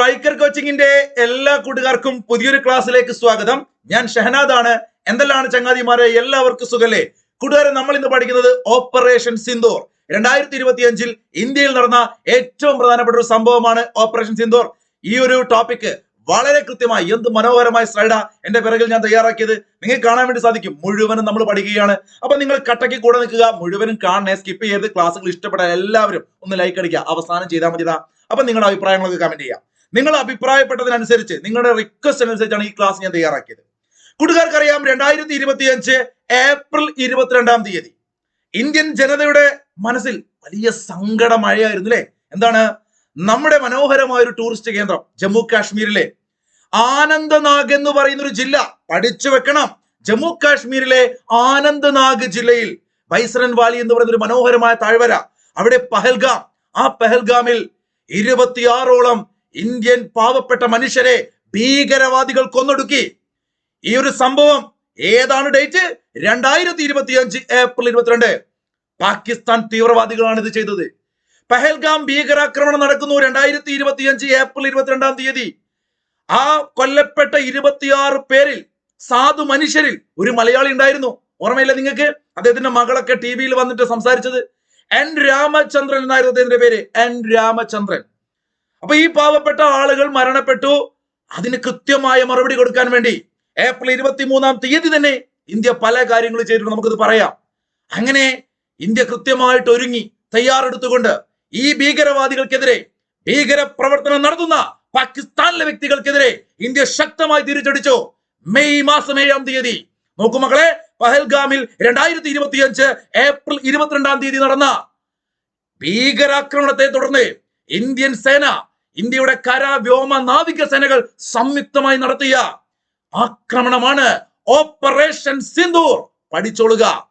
Striker കോച്ചിങ്ങിന്റെ എല്ലാ കൂട്ടുകാർക്കും പുതിയൊരു ക്ലാസ്സിലേക്ക് സ്വാഗതം. ഞാൻ ഷഹനാദ് ആണ് എന്തെല്ലാണ് ചങ്ങാതിമാരെ? എല്ലാവർക്കും സുഖല്ലേ? കൂട്ടുകാരെ നമ്മൾ ഇന്ന് പഠിക്കുന്നത് ഓപ്പറേഷൻ സിന്ദൂർ രണ്ടായിരത്തി ഇരുപത്തി അഞ്ചിൽ ഇന്ത്യയിൽ നടന്ന ഏറ്റവും പ്രധാനപ്പെട്ട ഒരു സംഭവമാണ് ഓപ്പറേഷൻ സിന്ദൂർ ഈ ഒരു ടോപ്പിക് വളരെ കൃത്യമായി എന്ത് മനോഹരമായ സ്ലൈഡാ എന്റെ പിറകിൽ ഞാൻ തയ്യാറാക്കിയത്. നിങ്ങൾക്ക് കാണാൻ വേണ്ടി സാധിക്കും. മുഴുവനും നമ്മൾ പഠിക്കുകയാണ്. അപ്പൊ നിങ്ങൾ കട്ടയ്ക്ക് കൂടെ നിൽക്കുക. മുഴുവനും കാണണേ. സ്കിപ്പ് ചെയ്ത് ക്ലാസ്സുകൾ ഇഷ്ടപ്പെട്ട എല്ലാവരും ഒന്ന് ലൈക്ക് അടിക്കുക. അവസാനം ചെയ്താൽ മതിതാ അപ്പൊ നിങ്ങളുടെ അഭിപ്രായങ്ങളൊക്കെ കമന്റ് ചെയ്യാം നിങ്ങൾ അഭിപ്രായപ്പെട്ടതിനനുസരിച്ച് നിങ്ങളുടെ റിക്വസ്റ്റ് അനുസരിച്ചാണ് ഈ ക്ലാസ് ഞാൻ തയ്യാറാക്കിയത്. കൂട്ടുകാർക്കറിയാം രണ്ടായിരത്തി ഇരുപത്തി അഞ്ച് ഏപ്രിൽ ഇരുപത്തിരണ്ടാം തീയതി. ഇന്ത്യൻ ജനതയുടെ മനസ്സിൽ വലിയ സങ്കട മഴയായിരുന്നു അല്ലെ എന്താണ്? നമ്മുടെ മനോഹരമായ ഒരു ടൂറിസ്റ്റ് കേന്ദ്രം ജമ്മു കാശ്മീരിലെ. ആനന്ദനാഗ് എന്ന് പറയുന്ന ഒരു ജില്ല പഠിച്ചു വെക്കണം. ജമ്മു കാശ്മീരിലെ ആനന്ദനാഗ് ജില്ലയിൽ ബൈസറൻ വാലി എന്ന് പറയുന്ന ഒരു മനോഹരമായ താഴ്വര. അവിടെ പഹൽഗാം. ആ പഹൽഗാമിൽ ഇരുപത്തിയാറോളം ഇന്ത്യൻ പാവപ്പെട്ട മനുഷ്യരെ ഭീകരവാദികൾ കൊന്നൊടുക്കി. ഈ ഒരു സംഭവം ഏതാണ് ഡേറ്റ്? രണ്ടായിരത്തി ഇരുപത്തി അഞ്ച് ഏപ്രിൽ ഇരുപത്തിരണ്ട്. പാകിസ്ഥാൻ തീവ്രവാദികളാണ് ഇത് ചെയ്തത്. പഹൽഗാം ഭീകരാക്രമണം നടക്കുന്നു രണ്ടായിരത്തി ഇരുപത്തി അഞ്ച് ഏപ്രിൽ ഇരുപത്തിരണ്ടാം തീയതി. ആ കൊല്ലപ്പെട്ട ഇരുപത്തിയാറ് പേരിൽ സാധു മനുഷ്യരിൽ ഒരു മലയാളി ഉണ്ടായിരുന്നു. ഓർമ്മയില്ല നിങ്ങൾക്ക്? അദ്ദേഹത്തിന്റെ മകളൊക്കെ ടി വിയിൽ വന്നിട്ട് സംസാരിച്ചത്. എൻ രാമചന്ദ്രൻ എന്നായിരുന്നു അദ്ദേഹത്തിന്റെ പേര്. എൻ രാമചന്ദ്രൻ. അപ്പൊ ഈ പാവപ്പെട്ട ആളുകൾ മരണപ്പെട്ടു. അതിന് കൃത്യമായ മറുപടി കൊടുക്കാൻ വേണ്ടി ഏപ്രിൽ ഇരുപത്തി മൂന്നാം തീയതി തന്നെ ഇന്ത്യ പല കാര്യങ്ങൾ ചെയ്തിട്ടുണ്ട്. നമുക്കിത് പറയാം. അങ്ങനെ ഇന്ത്യ കൃത്യമായിട്ട് ഒരുങ്ങി തയ്യാറെടുത്തുകൊണ്ട് ഈ ഭീകരവാദികൾക്കെതിരെ ഭീകര പ്രവർത്തനം നടത്തുന്ന പാകിസ്ഥാനിലെ വ്യക്തികൾക്കെതിരെ ഇന്ത്യ ശക്തമായി തിരിച്ചടിച്ചു. മെയ് മാസം ഏഴാം തീയതി. നോക്കൂ മക്കളെ പഹൽഗാമിൽ രണ്ടായിരത്തി ഇരുപത്തി അഞ്ച് ഏപ്രിൽ ഇരുപത്തിരണ്ടാം തീയതി നടന്ന ഭീകരാക്രമണത്തെ തുടർന്ന് ഇന്ത്യൻ സേന ഇന്ത്യയുടെ കര വ്യോമ നാവിക സേനകൾ സംയുക്തമായി നടത്തിയ ആക്രമണമാണ് ഓപ്പറേഷൻ സിന്ധൂർ പഠിച്ചോളുക.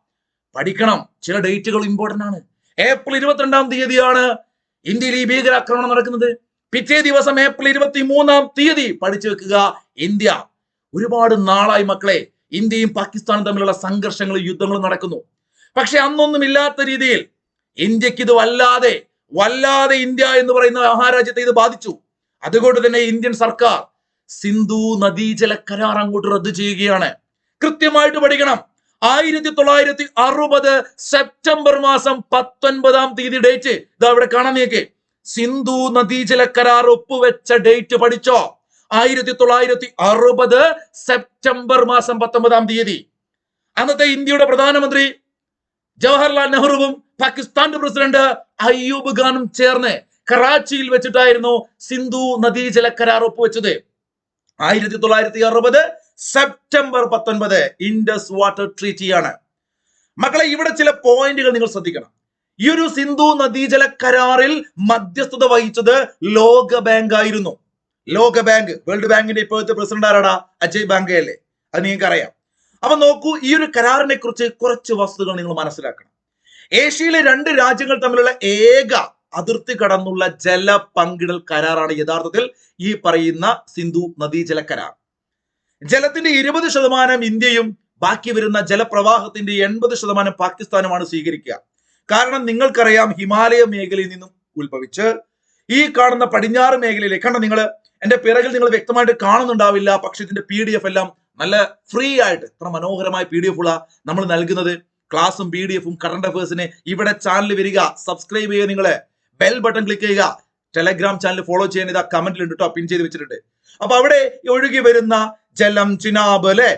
പഠിക്കണം. ചില ഡേറ്റുകൾ ഇമ്പോർട്ടന്റ് ആണ്. ഏപ്രിൽ ഇരുപത്തിരണ്ടാം തീയതിയാണ് ഇന്ത്യയിൽ ഈ ഭീകരാക്രമണം നടക്കുന്നത്. പിറ്റേ ദിവസം ഏപ്രിൽ ഇരുപത്തി മൂന്നാം തീയതി പഠിച്ചു വെക്കുക ഇന്ത്യ. ഒരുപാട് നാളായി മക്കളെ ഇന്ത്യയും പാകിസ്ഥാനും തമ്മിലുള്ള സംഘർഷങ്ങളും യുദ്ധങ്ങളും നടക്കുന്നു. പക്ഷെ അന്നൊന്നും ഇല്ലാത്ത രീതിയിൽ ഇന്ത്യയ്ക്ക് ഇത് വല്ലാതെ വല്ലാതെ ഇന്ത്യ എന്ന് പറയുന്ന മഹാരാജ്യത്തെ ഇത് ബാധിച്ചു. അതുകൊണ്ട് തന്നെ ഇന്ത്യൻ സർക്കാർ സിന്ധു നദീജല കരാർ അങ്ങോട്ട് റദ്ദു ചെയ്യുകയാണ്. കൃത്യമായിട്ട് പഠിക്കണം. ആയിരത്തി തൊള്ളായിരത്തി അറുപത് സെപ്റ്റംബർ മാസം പത്തൊൻപതാം തീയതി ഡേറ്റ്. ഇതാ ഇവിടെ കാണാൻ നീക്കേ സിന്ധു നദീജല കരാർ ഒപ്പുവെച്ച ഡേറ്റ് പഠിച്ചോ? ആയിരത്തി തൊള്ളായിരത്തി അറുപത് സെപ്റ്റംബർ മാസം പത്തൊമ്പതാം തീയതി. അന്നത്തെ ഇന്ത്യയുടെ പ്രധാനമന്ത്രി ജവഹർലാൽ നെഹ്റുവും പാകിസ്ഥാന്റെ പ്രസിഡന്റ് അയ്യൂബ് ഖാനും ചേർന്ന് കറാച്ചിയിൽ വെച്ചിട്ടായിരുന്നു സിന്ധു നദീജല കരാർ ഒപ്പുവെച്ചത്. ആയിരത്തി തൊള്ളായിരത്തി അറുപത് സെപ്റ്റംബർ പത്തൊൻപത് ഇൻഡസ് വാട്ടർ ട്രീറ്റിയാണ്. മക്കളെ ഇവിടെ ചില പോയിന്റുകൾ നിങ്ങൾ ശ്രദ്ധിക്കണം. ഈ ഒരു സിന്ധു നദീജല കരാറിൽ മധ്യസ്ഥത വഹിച്ചത് ലോക ബാങ്ക് ആയിരുന്നു. ലോക ബാങ്ക് വേൾഡ് ബാങ്കിന്റെ ഇപ്പോഴത്തെ പ്രസിഡന്റ് ആരാടാ? അജയ് ബാങ്കയല്ലേ അത് നിങ്ങൾക്ക് അറിയാം അപ്പൊ നോക്കൂ ഈ ഒരു കരാറിനെ കുറിച്ച് കുറച്ച് വസ്തുതകൾ നിങ്ങൾ മനസ്സിലാക്കണം. ഏഷ്യയിലെ രണ്ട് രാജ്യങ്ങൾ തമ്മിലുള്ള ഏക അതിർത്തി കടന്നുള്ള ജല പങ്കിടൽ കരാറാണ് യഥാർത്ഥത്തിൽ ഈ പറയുന്ന സിന്ധു നദീജല കരാർ ജലത്തിന്റെ ഇരുപത് ശതമാനം ഇന്ത്യയും ബാക്കി വരുന്ന ജലപ്രവാഹത്തിന്റെ എൺപത് ശതമാനം പാകിസ്ഥാനുമാണ് സ്വീകരിക്കുക. കാരണം നിങ്ങൾക്കറിയാം ഹിമാലയ മേഖലയിൽ നിന്നും ഉത്ഭവിച്ച് ഈ കാണുന്ന പടിഞ്ഞാറ് മേഖലയിലേക്ക് കണ്ട നിങ്ങൾ എന്റെ പിറകിൽ നിങ്ങൾ വ്യക്തമായിട്ട് കാണുന്നുണ്ടാവില്ല പക്ഷെ ഇതിന്റെ പി എല്ലാം നല്ല ഫ്രീ ആയിട്ട് ഇത്ര മനോഹരമായ പി ഡി എഫ് ഉള്ള നമ്മൾ നൽകുന്നത്. ക്ലാസ്സും പി ഡി എഫും കറണ്ട് അഫേഴ്സിന് ഇവിടെ ചാനൽ വരിക. സബ്സ്ക്രൈബ് ചെയ്യുക നിങ്ങളെ. ബെൽ ബട്ടൺ ക്ലിക്ക് ചെയ്യുക. ടെലഗ്രാം ചാനൽ ഫോളോ ചെയ്യാൻ ഇതാ കമന്റിൽ ഉണ്ട് പിൻ ചെയ്ത് വെച്ചിട്ടുണ്ട്. അപ്പൊ അവിടെ ഒഴുകി വരുന്ന ജലം ചിനാബ് അല്ലെ?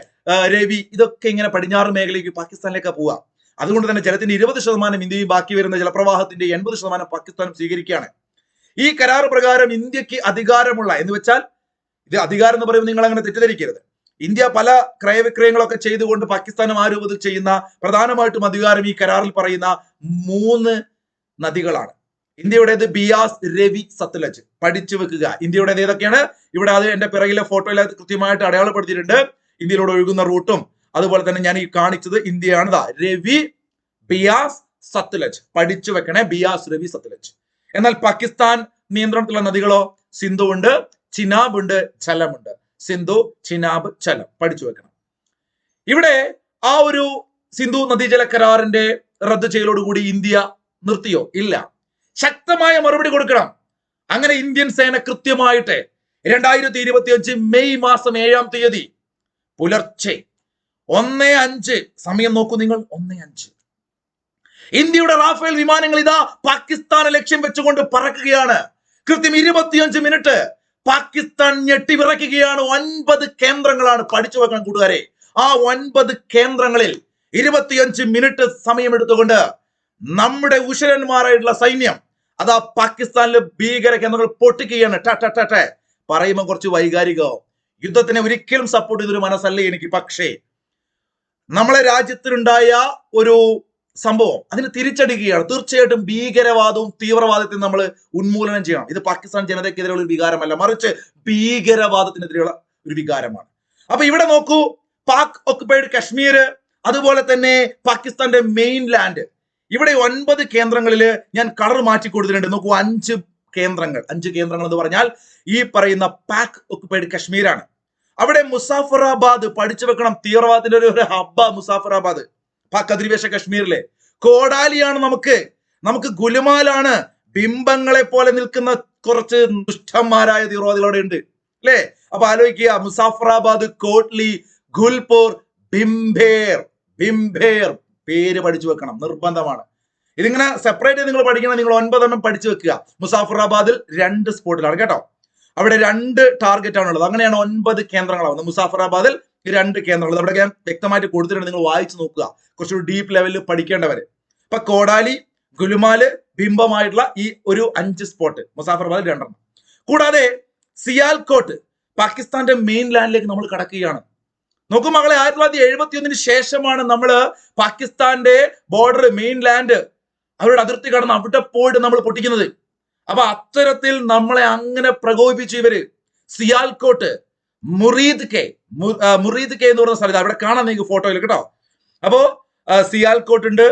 രവി ഇതൊക്കെ ഇങ്ങനെ പടിഞ്ഞാറ് മേഖലയ്ക്ക് പാകിസ്ഥാനിലേക്ക് പോവുക. അതുകൊണ്ട് തന്നെ ജലത്തിന്റെ ഇരുപത് ശതമാനം ഇന്ത്യയും ബാക്കി വരുന്ന ജലപ്രവാഹത്തിന്റെ എൺപത് ശതമാനം പാകിസ്ഥാനും സ്വീകരിക്കുകയാണ്. ഈ കരാർ പ്രകാരം ഇന്ത്യയ്ക്ക് അധികാരമുള്ള എന്ന് വെച്ചാൽ ഇത് അധികാരം എന്ന് പറയുമ്പോൾ നിങ്ങൾ അങ്ങനെ തെറ്റിദ്ധരിക്കരുത്. ഇന്ത്യ പല ക്രയവിക്രയങ്ങളൊക്കെ ചെയ്തുകൊണ്ട് പാകിസ്ഥാനും ആ രൂപത്തിൽ ചെയ്യുന്ന പ്രധാനമായിട്ടും അധികാരം ഈ കരാറിൽ പറയുന്ന മൂന്ന് നദികളാണ്. ഇന്ത്യയുടേത് ബിയാസ് രവി സത്ലജ്. പഠിച്ചു വെക്കുക. ഇന്ത്യയുടേത് ഏതൊക്കെയാണ്? ഇവിടെ അത് എന്റെ പിറകിലെ ഫോട്ടോയിൽ കൃത്യമായിട്ട് അടയാളപ്പെടുത്തിയിട്ടുണ്ട്. ഇന്ത്യയിലൂടെ ഒഴുകുന്ന റൂട്ടും. അതുപോലെ തന്നെ ഞാൻ ഈ കാണിച്ചത് ഇന്ത്യയാണ് രവി ബിയാസ് സത്ലജ്. പഠിച്ചു വെക്കണേ ബിയാസ് രവി സത്ലജ്. എന്നാൽ പാകിസ്ഥാൻ നിയന്ത്രണത്തിലുള്ള നദികളോ സിന്ധു ഉണ്ട് ചിനാബ് ഉണ്ട് ജലമുണ്ട് സിന്ധു ചിനാബ് ചലം പഠിച്ചു വെക്കണം. ഇവിടെ ആ ഒരു സിന്ധു നദീജല കരാറിന്റെ റദ്ദ് ചെയ്യലോടുകൂടി ഇന്ത്യ നിർത്തിയോ? ഇല്ല. ശക്തമായ മറുപടി കൊടുക്കണം. അങ്ങനെ ഇന്ത്യൻ സേന കൃത്യമായിട്ട് രണ്ടായിരത്തി ഇരുപത്തി അഞ്ച് മെയ് മാസം ഏഴാം തീയതി പുലർച്ചെ ഒന്ന് അഞ്ച് സമയം നോക്കൂ നിങ്ങൾ ഒന്ന് അഞ്ച്. ഇന്ത്യയുടെ റാഫേൽ വിമാനങ്ങൾ ഇതാ പാകിസ്ഥാനെ ലക്ഷ്യം വെച്ചുകൊണ്ട് പറക്കുകയാണ്. കൃത്യം ഇരുപത്തിയഞ്ച് മിനിറ്റ് പാകിസ്ഥാൻ ഞെട്ടിവിറക്കുകയാണ്. ഒൻപത് കേന്ദ്രങ്ങളാണ് പഠിച്ചു വെക്കണം കൂട്ടുകാരെ. ആ ഒൻപത് കേന്ദ്രങ്ങളിൽ ഇരുപത്തിയഞ്ച് മിനിറ്റ് സമയമെടുത്തുകൊണ്ട് നമ്മുടെ ഉശരന്മാരായിട്ടുള്ള സൈന്യം അതാ പാകിസ്ഥാനിലെ ഭീകര കേന്ദ്രങ്ങൾ പൊട്ടിക്കുകയാണ്. പറയുമ്പോൾ കുറച്ച് വൈകാരികോ. യുദ്ധത്തിനെ ഒരിക്കലും സപ്പോർട്ട് ചെയ്തൊരു മനസ്സല്ലേ എനിക്ക് പക്ഷേ. നമ്മളെ രാജ്യത്തിനുണ്ടായ ഒരു സംഭവം. അതിന് തിരിച്ചടിക്കുകയാണ്. തീർച്ചയായിട്ടും ഭീകരവാദവും തീവ്രവാദത്തെയും നമ്മൾ ഉന്മൂലനം ചെയ്യണം. ഇത് പാകിസ്ഥാൻ ജനതയ്ക്കെതിരെയുള്ള ഒരു വികാരമല്ല. മറിച്ച് ഭീകരവാദത്തിനെതിരെയുള്ള ഒരു വികാരമാണ്. അപ്പൊ ഇവിടെ നോക്കൂ പാക് ഒക്കുപൈഡ് കശ്മീർ അതുപോലെ തന്നെ പാകിസ്ഥാന്റെ മെയിൻ ലാൻഡ് ഇവിടെ ഒൻപത് കേന്ദ്രങ്ങളിൽ ഞാൻ കളർ മാറ്റി കൊടുത്തിട്ടുണ്ട്. നോക്കൂ അഞ്ച് കേന്ദ്രങ്ങൾ. അഞ്ച് കേന്ദ്രങ്ങൾ എന്ന് പറഞ്ഞാൽ ഈ പറയുന്ന പാക് ഒക്കുപൈഡ് കശ്മീരാണ്. അവിടെ മുസാഫറാബാദ് പഠിച്ചു വെക്കണം. തീവ്രവാദത്തിന്റെ ഒരു ഒരു ഹബ്ബ മുസാഫറാബാദ്. പാക് അധിനിവേശ കശ്മീരിലെ കോടാലിയാണ് നമുക്ക്. നമുക്ക് ഗുലുമാലാണ് ബിംബങ്ങളെ പോലെ നിൽക്കുന്ന കുറച്ച് ദുഷ്ടന്മാരായ തീവ്രവാദികളോടെ ഉണ്ട്. അല്ലേ? അപ്പൊ ആലോചിക്കുക മുസാഫറാബാദ് കോട്ട്ലി ഗുൽപൂർ ബിംബേർ. ബിംബേർ പേര് പഠിച്ചു വെക്കണം നിർബന്ധമാണ്. ഇതിങ്ങനെ സെപ്പറേറ്റ് നിങ്ങൾ പഠിക്കണം നിങ്ങൾ ഒൻപതെണ്ണം പഠിച്ചു വെക്കുക. മുസാഫറാബാദിൽ രണ്ട് സ്പോട്ടിലാണ് കേട്ടോ? അവിടെ രണ്ട് ടാർഗറ്റ് ആണുള്ളത്. അങ്ങനെയാണ് ഒൻപത് കേന്ദ്രങ്ങളാവുന്നത്. മുസാഫറാബാദിൽ രണ്ട് കേന്ദ്രങ്ങൾ നമ്മുടെ വ്യക്തമായിട്ട് കൊടുത്തിട്ടുണ്ട്. നിങ്ങൾ വായിച്ചു നോക്കുക. കുറച്ചുകൂടി ഡീപ്പ് ലെവലിൽ പഠിക്കേണ്ടവര് ഇപ്പൊ കോടാലി ഗുലുമാൽ ബിംബമായിട്ടുള്ള ഈ ഒരു അഞ്ച് സ്പോട്ട് മുസാഫർബാദ് രണ്ടെണ്ണം. കൂടാതെ സിയാൽകോട്ട് പാകിസ്ഥാന്റെ മെയിൻ ലാൻഡിലേക്ക് നമ്മൾ കടക്കുകയാണ്. നോക്കൂ മകളെ ആയിരത്തി തൊള്ളായിരത്തി എഴുപത്തി ഒന്നിന് ശേഷമാണ് നമ്മൾ പാകിസ്ഥാന്റെ ബോർഡർ മെയിൻ ലാൻഡ് അവരുടെ അതിർത്തി കടന്ന് അവിടെ പോയിട്ട് നമ്മൾ പൊട്ടിക്കുന്നത്. അപ്പൊ അത്തരത്തിൽ നമ്മളെ അങ്ങനെ പ്രകോപിപ്പിച്ചു ഇവർ സിയാൽകോട്ട് മുറീദ് കെ മുറീദ് കെ എന്ന് പറയുന്ന സ്ഥലത്ത് അവിടെ കാണാം നിങ്ങൾക്ക് ഫോട്ടോയിൽ കേട്ടോ. അപ്പോ സിയാൽകോട്ട് ഉണ്ട്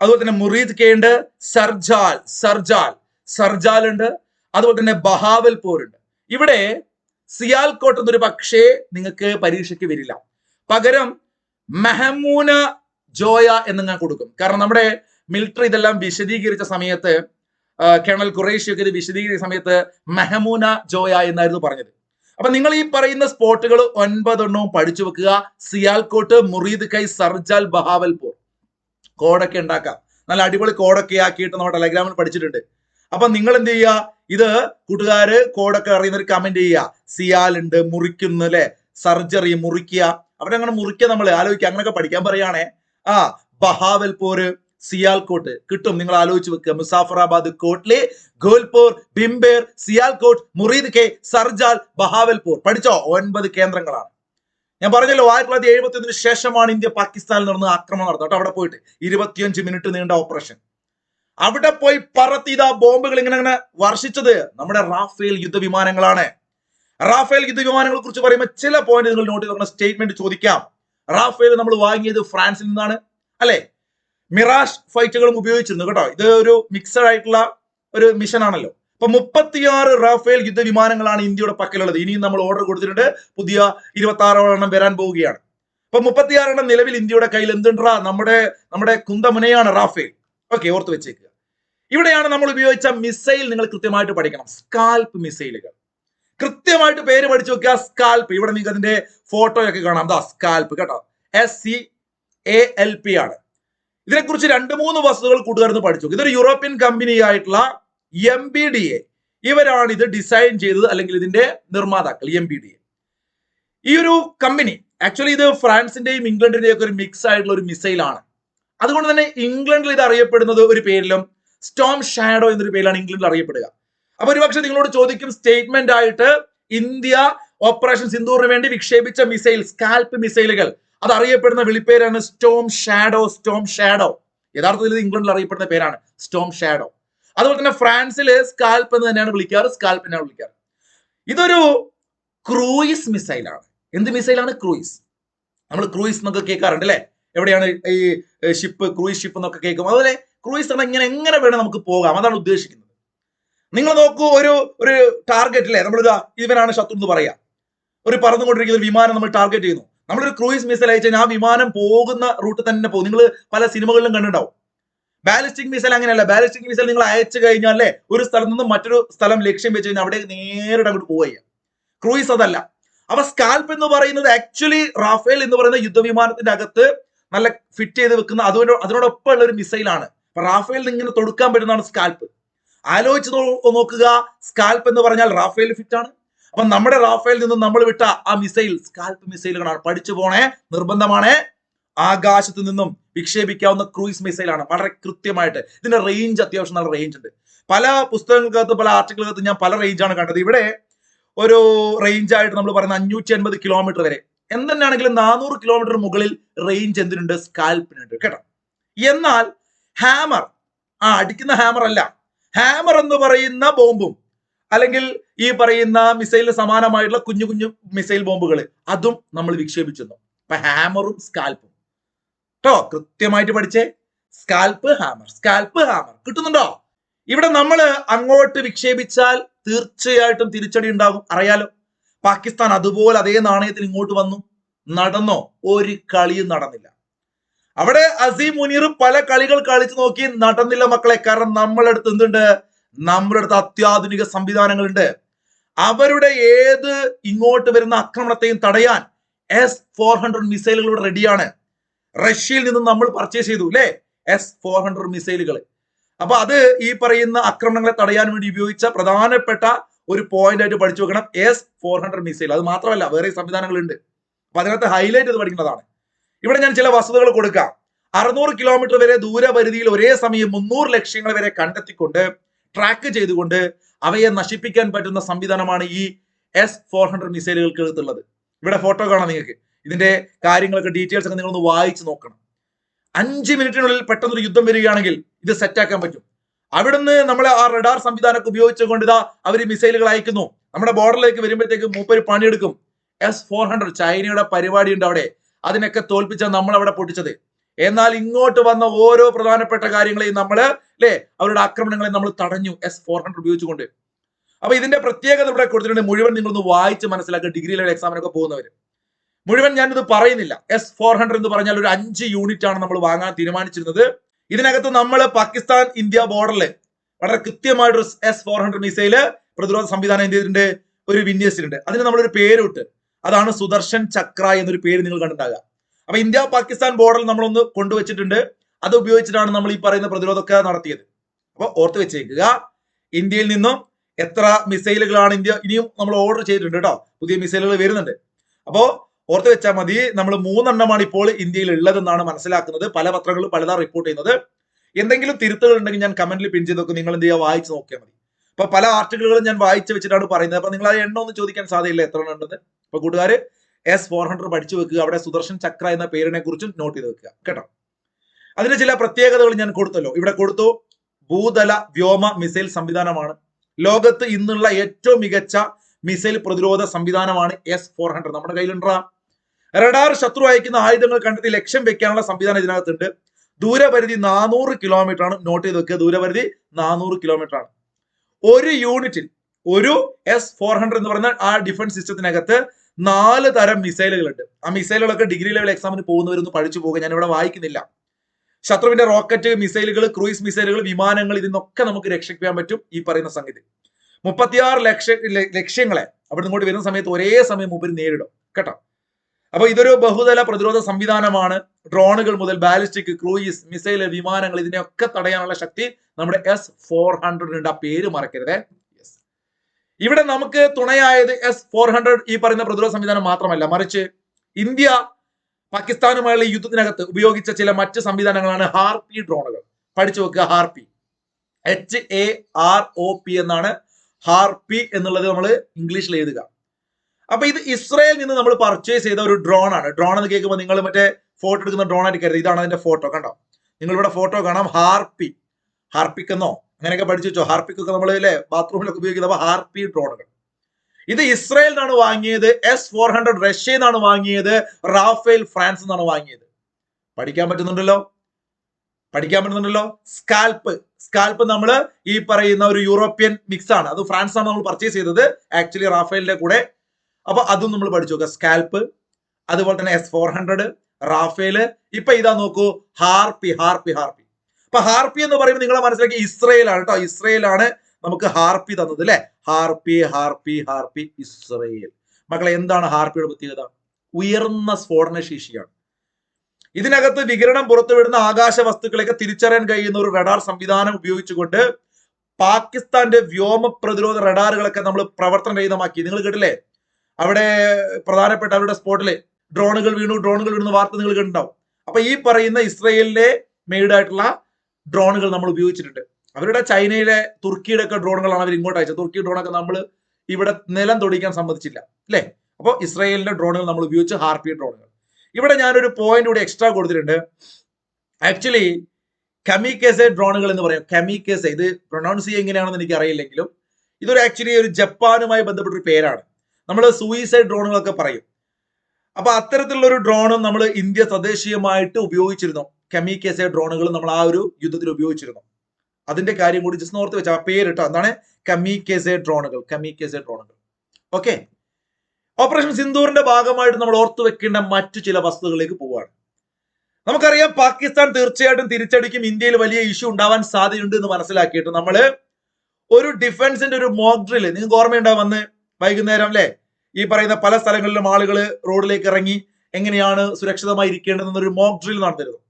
അതുപോലെ തന്നെ മുറീദ് കെ ഉണ്ട് സർജാൽ സർജാൽ സർജാൽ ഉണ്ട് അതുപോലെ തന്നെ ബഹാവൽപൂർ ഉണ്ട്. ഇവിടെ സിയാൽകോട്ട് എന്നൊരു പക്ഷേ നിങ്ങൾക്ക് പരീക്ഷയ്ക്ക് വരില്ല. പകരം മെഹമൂന ജോയ എന്ന് ഞാൻ കൊടുക്കും. കാരണം നമ്മുടെ മിലിറ്ററി ഇതെല്ലാം വിശദീകരിച്ച സമയത്ത് കേണൽ ഖുറേഷിയൊക്കെ ഇത് വിശദീകരിച്ച സമയത്ത് മെഹമൂന ജോയ എന്നായിരുന്നു പറഞ്ഞത്. അപ്പൊ നിങ്ങൾ ഈ പറയുന്ന സ്പോട്ടുകൾ ഒൻപതെണ്ണവും പഠിച്ചു വെക്കുക. സിയാൽകോട്ട് മുറീദ് കൈ സർജാൽ ബഹാവൽപൂർ. കോഡൊക്കെ ഉണ്ടാക്കാം. നല്ല അടിപൊളി കോഡൊക്കെ ആക്കിയിട്ട് നമ്മുടെ ടെലഗ്രാമിൽ പഠിച്ചിട്ടുണ്ട്. അപ്പൊ നിങ്ങൾ എന്ത് ചെയ്യുക? ഇത് കൂട്ടുകാര് കോഡൊക്കെ അറിയുന്നവർ കമന്റ് ചെയ്യുക. സിയാൽ ഉണ്ട് മുറിക്കുന്നു അല്ലെ? സർജറി മുറിക്കുക. അവിടെ അങ്ങനെ മുറിക്കുക നമ്മൾ ആലോചിക്കുക അങ്ങനെയൊക്കെ പഠിക്കാൻ പറയുകയാണേ. ആ ബഹാവൽപൂര് സിയാൽകോട്ട്. കിട്ടും. നിങ്ങൾ ആലോചിച്ച് വെക്കുക. മുസാഫറാബാദ് കോട്ട്ലി ഗോൽപൂർ ബിംബേർ സിയാൽകോട്ട് മുറീദ് കെ സർജാൽ ബഹാവൽപൂർ. പഠിച്ചോ? ഒൻപത് കേന്ദ്രങ്ങളാണ്. ഞാൻ പറഞ്ഞല്ലോ ആയിരത്തി തൊള്ളായിരത്തി എഴുപത്തി ഒന്നിന് ശേഷമാണ് ഇന്ത്യ പാകിസ്ഥാനിൽ നടന്ന ആക്രമണം നടന്നു അവിടെ പോയിട്ട്. ഇരുപത്തിയഞ്ച് മിനിറ്റ് നീണ്ട ഓപ്പറേഷൻ. അവിടെ പോയി പറത്തിയത് ആ ബോംബുകൾ ഇങ്ങനെ അങ്ങനെ വർഷിച്ചത്. നമ്മുടെ റാഫേൽ യുദ്ധവിമാനങ്ങളാണ് റാഫേൽ യുദ്ധവിമാനങ്ങളെ കുറിച്ച് പറയുമ്പോൾ ചില പോയിന്റ് നിങ്ങൾ നോട്ട് ചെയ്ത് സ്റ്റേറ്റ്മെന്റ് ചോദിക്കാം. റാഫേൽ നമ്മൾ വാങ്ങിയത് ഫ്രാൻസിൽ നിന്നാണ്. അല്ലെ? മിറാഷ് ഫൈറ്റുകളും ഉപയോഗിച്ചിരുന്നു കേട്ടോ. ഇത് ഒരു മിക്സഡ് ആയിട്ടുള്ള ഒരു മിഷൻ ആണല്ലോ. അപ്പൊ മുപ്പത്തിയാറ് റാഫേൽ യുദ്ധവിമാനങ്ങളാണ് ഇന്ത്യയുടെ പക്കലുള്ളത്. ഇനിയും നമ്മൾ ഓർഡർ കൊടുത്തിട്ടുണ്ട്. പുതിയ ഇരുപത്തി ആറോളം വരാൻ പോവുകയാണ്. അപ്പൊ മുപ്പത്തിയാറെണ്ണം നിലവിൽ ഇന്ത്യയുടെ കയ്യിൽ എന്തുണ്ടാ? നമ്മുടെ നമ്മുടെ കുന്തമുനയാണ് റാഫേൽ. ഓക്കെ ഓർത്ത് വെച്ചേക്കുക. ഇവിടെയാണ് നമ്മൾ ഉപയോഗിച്ച മിസൈൽ നിങ്ങൾ കൃത്യമായിട്ട് പഠിക്കണം. സ്കാൽപ്പ് മിസൈലുകൾ കൃത്യമായിട്ട് പേര് പഠിച്ചു വെക്കുക സ്കാൽപ്പ് ഇവിടെ നിങ്ങൾക്ക് അതിന്റെ ഫോട്ടോയൊക്കെ കാണാം. ദാ സ്കാൽപ്പ് കേട്ടോ. S C A L P ആണ്. ഇതിനെക്കുറിച്ച് രണ്ട് മൂന്ന് വസ്തുതകൾ കൂട്ടുകാരെന്ന് പഠിച്ചു. ഇതൊരു യൂറോപ്യൻ കമ്പനി ആയിട്ടുള്ള എം ബി ഡി എ ഇവരാണ് ഇത് ഡിസൈൻ ചെയ്തത് അല്ലെങ്കിൽ ഇതിന്റെ നിർമ്മാതാക്കൾ എം ബി ഡി എ ഈ ഒരു കമ്പനി ആക്ച്വലി ഇത് ഫ്രാൻസിന്റെയും ഇംഗ്ലണ്ടിന്റെയും ഒക്കെ ഒരു മിക്സ് ആയിട്ടുള്ള ഒരു മിസൈലാണ് അതുകൊണ്ട് തന്നെ ഇംഗ്ലണ്ടിൽ ഇത് അറിയപ്പെടുന്നത് ഒരു പേരിലും സ്റ്റോം ഷാഡോ എന്നൊരു പേരിലാണ് ഇംഗ്ലണ്ടിൽ അറിയപ്പെടുക. അപ്പൊ ഒരുപക്ഷെ നിങ്ങളോട് ചോദിക്കും സ്റ്റേറ്റ്മെന്റ് ആയിട്ട് ഇന്ത്യ ഓപ്പറേഷൻ സിന്ദൂറിന് വേണ്ടി വിക്ഷേപിച്ച മിസൈൽ സ്കാൽപ്പ് മിസൈലുകൾ അത് അറിയപ്പെടുന്ന വിളിപ്പേരാണ് സ്റ്റോം ഷാഡോ സ്റ്റോം ഷാഡോ യഥാർത്ഥത്തിൽ ഇംഗ്ലണ്ടിൽ അറിയപ്പെടുന്ന പേരാണ് സ്റ്റോം ഷാഡോ അതുപോലെ തന്നെ ഫ്രാൻസിൽ സ്കാൽപ്പ് എന്ന് തന്നെയാണ് വിളിക്കാറ്. സ്കാൽപ്പ് എന്നാണ് വിളിക്കാറ്. ഇതൊരു ക്രൂയിസ് മിസൈലാണ് എന്ത് മിസൈലാണ് ക്രൂയിസ്. നമ്മൾ ക്രൂയിസ് എന്നൊക്കെ കേൾക്കാറുണ്ട് അല്ലേ? എവിടെയാണ് ഈ ഷിപ്പ് ക്രൂയിസ് ഷിപ്പ് എന്നൊക്കെ കേൾക്കും അതുപോലെ ക്രൂയിസ് ആണ് ഇങ്ങനെ എങ്ങനെ വേണം നമുക്ക് പോകാം? അതാണ് ഉദ്ദേശിക്കുന്നത്. നിങ്ങൾ നോക്കൂ ഒരു ഒരു ടാർഗറ്റ് അല്ലേ നമ്മളിതാ ഇവനാണ് ശത്രു എന്ന് പറയാം. ഒരു പറന്നുകൊണ്ടിരിക്കുന്ന ഒരു വിമാനം നമ്മൾ ടാർഗറ്റ് ചെയ്യുന്നു. നമ്മളൊരു ക്രൂയിസ് മിസൈൽ അയച്ചു കഴിഞ്ഞാൽ ആ വിമാനം പോകുന്ന റൂട്ട് തന്നെ പോകും. നിങ്ങൾ പല സിനിമകളിലും കണ്ടിട്ടുണ്ടാവും. ബാലിസ്റ്റിക് മിസൈൽ അങ്ങനെയല്ല. ബാലിസ്റ്റിക് മിസൈൽ നിങ്ങൾ അയച്ചു കഴിഞ്ഞാൽ അല്ലേ ഒരു സ്ഥലത്ത് നിന്ന് മറ്റൊരു സ്ഥലം ലക്ഷ്യം വെച്ച് കഴിഞ്ഞാൽ അവിടെ നേരിട്ട് അങ്ങോട്ട് പോവുക ക്രൂയിസ് അതല്ല. അപ്പൊ സ്കാൽപ്പ് എന്ന് പറയുന്നത് ആക്ച്വലി റാഫേൽ എന്ന് പറയുന്ന യുദ്ധവിമാനത്തിന്റെ അകത്ത് നല്ല ഫിറ്റ് ചെയ്ത് വെക്കുന്ന അതുകൊണ്ട് അതിനോടൊപ്പം ഉള്ള ഒരു മിസൈലാണ് റാഫേൽ ഇങ്ങനെ തൊടുക്കാൻ പറ്റുന്നതാണ് സ്കാൽപ്പ് ആലോചിച്ച് നോക്കുക. സ്കാൽപ്പ് എന്ന് പറഞ്ഞാൽ റാഫേൽ ഫിറ്റ് ആണ്. അപ്പൊ നമ്മുടെ റാഫേൽ നിന്ന് നമ്മൾ വിട്ട ആ മിസൈൽ സ്കാൽപ്പ് മിസൈലുകളാണ്. പഠിച്ചു പോണേ നിർബന്ധമാണ്. ആകാശത്ത് നിന്നും വിക്ഷേപിക്കാവുന്ന ക്രൂയിസ് മിസൈലാണ്. വളരെ കൃത്യമായിട്ട്. ഇതിന്റെ റേഞ്ച് അത്യാവശ്യം നല്ല റേഞ്ച് ഉണ്ട്. പല പുസ്തകങ്ങൾക്കകത്ത് പല ആർട്ടിക്കിളുകൾക്കകത്ത് ഞാൻ പല റേഞ്ചാണ് കണ്ടത്. ഇവിടെ ഒരു റേഞ്ച് ആയിട്ട് നമ്മൾ പറയുന്ന അഞ്ഞൂറ്റി അൻപത് കിലോമീറ്റർ വരെ. എന്തെന്നാണെങ്കിലും നാനൂറ് കിലോമീറ്റർ മുകളിൽ റേഞ്ച് എന്തിനുണ്ട്? സ്കാൽപ്പിനുണ്ട്. കേട്ടോ? എന്നാൽ ഹാമർ ആ അടിക്കുന്ന ഹാമർ അല്ല. ഹാമർ എന്ന് പറയുന്ന ബോംബും അല്ലെങ്കിൽ ഈ പറയുന്ന മിസൈലിന് സമാനമായിട്ടുള്ള കുഞ്ഞു കുഞ്ഞു മിസൈൽ ബോംബുകൾ അതും നമ്മൾ വിക്ഷേപിച്ചിരുന്നു. അപ്പൊ ഹാമറും സ്കാൽപ്പും കേട്ടോ കൃത്യമായിട്ട് പഠിച്ചേ. സ്കാൽപ്പ് ഹാമർ സ്കാൽപ്പ് ഹാമർ കിട്ടുന്നുണ്ടോ? ഇവിടെ നമ്മൾ അങ്ങോട്ട് വിക്ഷേപിച്ചാൽ തീർച്ചയായിട്ടും തിരിച്ചടി ഉണ്ടാകും. അറിയാലോ? പാകിസ്ഥാൻ അതുപോലെ അതേ നാണയത്തിൽ ഇങ്ങോട്ട് വന്നു. നടന്നോ? ഒരു കളിയും നടന്നില്ല. അവിടെ അസീം മുനീർ പല കളികൾ കളിച്ചു നോക്കി നടന്നില്ല മക്കളെ. കാരണം നമ്മളടുത്ത് എന്തുണ്ട്? നമ്മുടെ അടുത്ത് അത്യാധുനിക സംവിധാനങ്ങളുണ്ട്. അവരുടെ ഏത് ഇങ്ങോട്ട് വരുന്ന ആക്രമണത്തെയും തടയാൻ എസ് ഫോർ ഹൺഡ്രഡ് മിസൈലുകൾ റെഡിയാണ് റഷ്യയിൽ നിന്ന് നമ്മൾ പർച്ചേസ് ചെയ്തു അല്ലേ എസ് ഫോർ ഹൺഡ്രഡ് മിസൈലുകൾ അപ്പൊ അത് ഈ പറയുന്ന ആക്രമണങ്ങളെ തടയാൻ വേണ്ടി ഉപയോഗിച്ച പ്രധാനപ്പെട്ട ഒരു പോയിന്റ് ആയിട്ട് പഠിച്ചു വെക്കണം എസ് ഫോർ ഹൺഡ്രഡ് മിസൈൽ അത് മാത്രമല്ല വേറെ സംവിധാനങ്ങളുണ്ട്. അപ്പൊ അതിനകത്ത് ഹൈലൈറ്റ് ഇത് പഠിക്കുന്നതാണ്. ഇവിടെ ഞാൻ ചില വസ്തുതകൾ കൊടുക്കാം. അറുന്നൂറ് കിലോമീറ്റർ വരെ ദൂരപരിധിയിൽ ഒരേ സമയം മുന്നൂറ് ലക്ഷ്യങ്ങൾ വരെ കണ്ടെത്തിക്കൊണ്ട് ട്രാക്ക് ചെയ്തുകൊണ്ട് അവയെ നശിപ്പിക്കാൻ പറ്റുന്ന സംവിധാനമാണ് ഈ എസ് ഫോർ ഹൺഡ്രഡ് മിസൈലുകൾക്ക് എടുത്തുള്ളത് ഇവിടെ ഫോട്ടോ കാണാം നിങ്ങൾക്ക്. ഇതിന്റെ കാര്യങ്ങളൊക്കെ ഡീറ്റെയിൽസ് ഒക്കെ നിങ്ങളൊന്ന് വായിച്ചു നോക്കണം. അഞ്ച് മിനിറ്റിനുള്ളിൽ പെട്ടെന്നൊരു യുദ്ധം വരികയാണെങ്കിൽ ഇത് സെറ്റാക്കാൻ പറ്റും. അവിടുന്ന് നമ്മളെ ആ റഡാർ സംവിധാനമൊക്കെ ഉപയോഗിച്ചുകൊണ്ട് ഇതാ അവർ മിസൈലുകൾ അയക്കുന്നു. നമ്മുടെ ബോർഡറിലേക്ക് വരുമ്പോഴത്തേക്ക് മൂപ്പര് പണിയെടുക്കും. എസ് ഫോർ ഹൺഡ്രഡ് ചൈനയുടെ പരിപാടി ഉണ്ട് അവിടെ. അതിനൊക്കെ തോൽപ്പിച്ച നമ്മൾ അവിടെ പൊട്ടിച്ചത്. എന്നാൽ ഇങ്ങോട്ട് വന്ന ഓരോ പ്രധാനപ്പെട്ട കാര്യങ്ങളെയും നമ്മൾ അല്ലെ അവരുടെ ആക്രമണങ്ങളെ നമ്മൾ തടഞ്ഞു. എസ് ഫോർ ഹൺഡ്രഡ് ഉപയോഗിച്ചുകൊണ്ട്. അപ്പൊ ഇതിന്റെ പ്രത്യേകത ഇവിടെ കൊടുത്തിട്ടുണ്ട്. മുഴുവൻ നിങ്ങളൊന്ന് വായിച്ച് മനസ്സിലാക്കുക. ഡിഗ്രി ലെവൽ എക്സാമിനൊക്കെ പോകുന്നവർ മുഴുവൻ ഞാനിത് പറയുന്നില്ല. എസ് ഫോർ ഹൺഡ്രഡ് എന്ന് പറഞ്ഞാൽ ഒരു അഞ്ച് യൂണിറ്റ് ആണ് നമ്മൾ വാങ്ങാൻ തീരുമാനിച്ചിരുന്നത്. ഇതിനകത്ത് നമ്മൾ പാകിസ്ഥാൻ ഇന്ത്യ ബോർഡറിൽ വളരെ കൃത്യമായിട്ടൊരു എസ് ഫോർ ഹൺഡ്രഡ് മിസൈൽ പ്രതിരോധ സംവിധാനം എന്ത് ചെയ്തിട്ടുണ്ട്? ഒരു വിന്യസിച്ചിട്ടുണ്ട്. അതിന് നമ്മളൊരു പേരിട്ട് അതാണ് സുദർശൻ ചക്ര എന്നൊരു പേര് നിങ്ങൾ കണ്ടിട്ടുണ്ടാകുക അപ്പൊ ഇന്ത്യ പാകിസ്ഥാൻ ബോർഡറിൽ നമ്മളൊന്ന് കൊണ്ടുവച്ചിട്ടുണ്ട്. അത് ഉപയോഗിച്ചിട്ടാണ് നമ്മൾ ഈ പറയുന്ന പ്രതിരോധമൊക്കെ നടത്തിയത്. അപ്പൊ ഓർത്ത് വെച്ചേക്കുക ഇന്ത്യയിൽ നിന്നും എത്ര മിസൈലുകളാണ് ഇന്ത്യ ഇനിയും നമ്മൾ ഓർഡർ ചെയ്തിട്ടുണ്ട് കേട്ടോ. പുതിയ മിസൈലുകൾ വരുന്നുണ്ട്. അപ്പോ ഓർത്ത് വെച്ചാൽ മതി നമ്മൾ മൂന്നെണ്ണമാണ് ഇപ്പോൾ ഇന്ത്യയിൽ ഉള്ളതെന്നാണ് മനസ്സിലാക്കുന്നത്. പല പത്രങ്ങളും പലതാ റിപ്പോർട്ട് ചെയ്യുന്നത്. എന്തെങ്കിലും തിരുത്തുകൾ ഉണ്ടെങ്കിൽ ഞാൻ കമന്റിൽ പിൻ ചെയ്ത് നോക്കും നിങ്ങൾ എന്ത് ചെയ്യുക വായിച്ച് നോക്കിയാൽ മതി. അപ്പൊ പല ആർട്ടിക്കിളുകളും ഞാൻ വായിച്ചു വെച്ചിട്ടാണ് പറയുന്നത്. അപ്പൊ നിങ്ങൾ ആ എണ്ണം ഒന്ന് ചോദിക്കാൻ സാധ്യതയില്ല എത്ര എണ്ണം ഉണ്ടെന്ന്. അപ്പൊ കൂട്ടുകാര് എസ് ഫോർ ഹൺഡ്രഡ് പഠിച്ചു വെക്കുക അവിടെ സുദർശൻ ചക്ര എന്ന പേരിനെ കുറിച്ചും നോട്ട് ചെയ്ത് വെക്കുക കേട്ടോ? അതിന് ചില പ്രത്യേകതകൾ ഞാൻ കൊടുത്തല്ലോ. ഇവിടെ കൊടുത്തു ഭൂതല വ്യോമ മിസൈൽ സംവിധാനമാണ്. ലോകത്ത് ഇന്നുള്ള ഏറ്റവും മികച്ച മിസൈൽ പ്രതിരോധ സംവിധാനമാണ് എസ് ഫോർ ഹൺഡ്രഡ് നമ്മുടെ കയ്യിലുണ്ടാ റഡാർ ശത്രു അയക്കുന്ന ആയുധങ്ങൾ കണ്ടെത്തി ലക്ഷ്യം വെക്കാനുള്ള സംവിധാനം ഇതിനകത്തുണ്ട്. ദൂരപരിധി നാനൂറ് കിലോമീറ്റർ ആണ് നോട്ട് ചെയ്ത് വെക്കുക. ദൂരപരിധി നാനൂറ് കിലോമീറ്റർ ആണ്. ഒരു യൂണിറ്റിൽ ഒരു എസ് ഫോർ ഹൺഡ്രഡ് എന്ന് പറഞ്ഞാൽ ആ ഡിഫൻസ് സിസ്റ്റത്തിനകത്ത് നാല് തരം മിസൈലുകളുണ്ട്. ആ മിസൈലുകളൊക്കെ ഡിഗ്രി ലെവൽ എക്സാമിന് പോകുന്നവരൊന്ന് പഠിച്ചു പോകുക ഞാൻ ഇവിടെ വായിക്കുന്നില്ല. ശത്രുവിന്റെ റോക്കറ്റ് മിസൈലുകൾ ക്രൂയിസ് മിസൈലുകൾ വിമാനങ്ങൾ ഇതിനൊക്കെ നമുക്ക് രക്ഷിക്കാൻ പറ്റും ഈ പറയുന്ന സംഗതി. മുപ്പത്തിയാറ് ലക്ഷ ലക്ഷ്യങ്ങളെ അവിടെ ഇങ്ങോട്ട് വരുന്ന സമയത്ത് ഒരേ സമയം മുമ്പിൽ നേരിടും. കേട്ടോ? അപ്പൊ ഇതൊരു ബഹുതല പ്രതിരോധ സംവിധാനമാണ്. ഡ്രോണുകൾ മുതൽ ബാലിസ്റ്റിക് ക്രൂയിസ് മിസൈൽ വിമാനങ്ങൾ ഇതിനെയൊക്കെ തടയാനുള്ള ശക്തി നമ്മുടെ എസ് ഫോർ ഹൺഡ്രഡ് ഉണ്ട്. ആ പേര് മറക്കരുതേ. ഇവിടെ നമുക്ക് തുണയായത് എസ് ഫോർ ഹൺഡ്രഡ് ഈ പറയുന്ന പ്രതിരോധ സംവിധാനം മാത്രമല്ല മറിച്ച് ഇന്ത്യ പാകിസ്ഥാനുമായുള്ള യുദ്ധത്തിനകത്ത് ഉപയോഗിച്ച ചില മറ്റ് സംവിധാനങ്ങളാണ് ഹാർപി ഡ്രോണുകൾ. പഠിച്ചു വെക്കുക Harpy. H A R O P എന്നാണ് ഹാർപി എന്നുള്ളത് നമ്മൾ ഇംഗ്ലീഷിൽ എഴുതുക. അപ്പൊ ഇത് ഇസ്രായേൽ നിന്ന് നമ്മൾ പർച്ചേസ് ചെയ്ത ഒരു ഡ്രോൺ ആണ്. ഡ്രോൺ എന്ന് കേൾക്കുമ്പോൾ നിങ്ങൾ മറ്റേ ഫോട്ടോ എടുക്കുന്ന ഡ്രോൺ ആയിട്ട് കരുതി ഇതാണ് അതിന്റെ ഫോട്ടോ കണ്ടോ? നിങ്ങളിവിടെ ഫോട്ടോ കാണാം ഹാർപി. ഹാർപിക് എന്നോ അങ്ങനെയൊക്കെ പഠിച്ചു വെച്ചോ. ഹാർപിക് ഒക്കെ നമ്മൾ അല്ലേ ബാത്റൂമിലൊക്കെ ഉപയോഗിക്കുന്ന ഹാർപി ഡ്രോണുകൾ. ഇത് ഇസ്രായേലിൽ നിന്നാണ് വാങ്ങിയത് എസ് ഫോർ ഹൺഡ്രഡ് റഷ്യയിൽ നിന്നാണ് വാങ്ങിയത് റാഫേൽ ഫ്രാൻസ് നിന്നാണ് വാങ്ങിയത്. പഠിക്കാൻ പറ്റുന്നുണ്ടല്ലോ? പഠിക്കാൻ പറ്റുന്നുണ്ടല്ലോ? സ്കാൽപ്പ്. സ്കാൽപ്പ് നമ്മൾ ഈ പറയുന്ന ഒരു യൂറോപ്യൻ മിക്സ് ആണ്. അത് ഫ്രാൻസ് ആണ് നമ്മൾ പർച്ചേസ് ചെയ്തത്. ആക്ച്വലി റാഫേലിന്റെ കൂടെ. അപ്പൊ അതും നമ്മൾ പഠിച്ചു നോക്കുക സ്കാൽപ്പ് അതുപോലെ തന്നെ എസ് ഫോർ ഹൺഡ്രഡ് റാഫേൽ. ഇപ്പൊ ഇതാ നോക്കൂ. ഹാർപി ഹാർപി ഹാർപി അപ്പൊ ഹാർപ്പി എന്ന് പറയുമ്പോൾ നിങ്ങളെ മനസ്സിലാക്കി ഇസ്രയേലാണ് കേട്ടോ ഇസ്രയേലാണ് നമുക്ക് ഹാർപ്പി തന്നത് അല്ലെ ഹാർപ്പി ഹാർപ്പി ഹാർപ്പി ഇസ്രയേൽ. മക്കളെ എന്താണ് ഹാർപ്പിയുടെ പ്രത്യേകത? ഉയർന്ന സ്ഫോടന ശേഷിയാണ്. ഇതിനകത്ത് വികിരണം പുറത്തുവിടുന്ന ആകാശ വസ്തുക്കളെയൊക്കെ തിരിച്ചറിയാൻ കഴിയുന്ന ഒരു റഡാർ സംവിധാനം ഉപയോഗിച്ചുകൊണ്ട് പാകിസ്ഥാന്റെ വ്യോമ പ്രതിരോധ റഡാറുകളൊക്കെ നമ്മൾ പ്രവർത്തന രഹിതമാക്കി. നിങ്ങൾ കേട്ടില്ലേ? അവിടെ പ്രധാനപ്പെട്ട അവരുടെ സ്പോട്ടിൽ ഡ്രോണുകൾ വീണു ഡ്രോണുകൾ വീണു വാർത്ത നിങ്ങൾ കേട്ടിട്ടുണ്ടാവും അപ്പൊ ഈ പറയുന്ന ഇസ്രയേലിന്റെ മെയ്ഡ് ആയിട്ടുള്ള ഡ്രോണുകൾ നമ്മൾ ഉപയോഗിച്ചിട്ടുണ്ട്. അവരുടെ ചൈനയിലെ തുർക്കിയുടെ ഒക്കെ ഡ്രോണുകളാണ് അവർ ഇങ്ങോട്ട് അയച്ചത്. തുർക്കി ഡ്രോണൊക്കെ നമ്മൾ ഇവിടെ നിലം തൊടിക്കാൻ സമ്മതിച്ചില്ല. അല്ലേ? അപ്പോൾ ഇസ്രായേലിന്റെ ഡ്രോണുകൾ നമ്മൾ ഉപയോഗിച്ച് ഹാർപ്പി ഡ്രോണുകൾ ഇവിടെ ഞാനൊരു പോയിന്റ് കൂടി എക്സ്ട്രാ കൊടുത്തിട്ടുണ്ട്. ആക്ച്വലി കമിക്കേസെ ഡ്രോണുകൾ എന്ന് പറയാം. കമിക്കേസെ ഇത് പ്രൊണൗൺസ് ചെയ്യുക എങ്ങനെയാണെന്ന് എനിക്ക് അറിയില്ലെങ്കിലും ഇതൊരു ആക്ച്വലി ഒരു ജപ്പാനുമായി ബന്ധപ്പെട്ട ഒരു പേരാണ്. നമ്മൾ സൂയിസൈഡ് ഡ്രോണുകളൊക്കെ പറയും. അപ്പൊ അത്തരത്തിലുള്ള ഒരു ഡ്രോണും നമ്മൾ ഇന്ത്യ തദ്ദേശീയമായിട്ട് ഉപയോഗിച്ചിരുന്നു. കമിക്കേസെ ഡ്രോണുകൾ നമ്മൾ ആ ഒരു യുദ്ധത്തിൽ ഉപയോഗിച്ചിരുന്നു. അതിന്റെ കാര്യം കൂടി ജസ്റ്റ് ഓർത്ത് വെച്ചാൽ പേരിട്ടോ എന്താണ്? കമിക്കേസെ ഡ്രോണുകൾ കമിക്കേസെ ഡ്രോണുകൾ ഓക്കെ ഓപ്പറേഷൻ സിന്ദൂറിന്റെ ഭാഗമായിട്ട് നമ്മൾ ഓർത്തു വെക്കേണ്ട മറ്റു ചില വസ്തുക്കളിലേക്ക് പോവുകയാണ്. നമുക്കറിയാം പാകിസ്ഥാൻ തീർച്ചയായിട്ടും തിരിച്ചടിക്കും ഇന്ത്യയിൽ വലിയ ഇഷ്യൂ ഉണ്ടാവാൻ സാധ്യതയുണ്ട് എന്ന് മനസ്സിലാക്കിയിട്ട് നമ്മൾ ഒരു ഡിഫൻസിന്റെ ഒരു മോക്ക് ഡ്രിൽ നിങ്ങൾക്ക് ഓർമ്മയുണ്ടാവും വന്ന് വൈകുന്നേരം അല്ലെ? ഈ പറയുന്ന പല സ്ഥലങ്ങളിലും ആളുകൾ റോഡിലേക്ക് ഇറങ്ങി എങ്ങനെയാണ് സുരക്ഷിതമായി ഇരിക്കേണ്ടതെന്നൊരു മോക്ക് ഡ്രിൽ നടന്നിരുന്നു.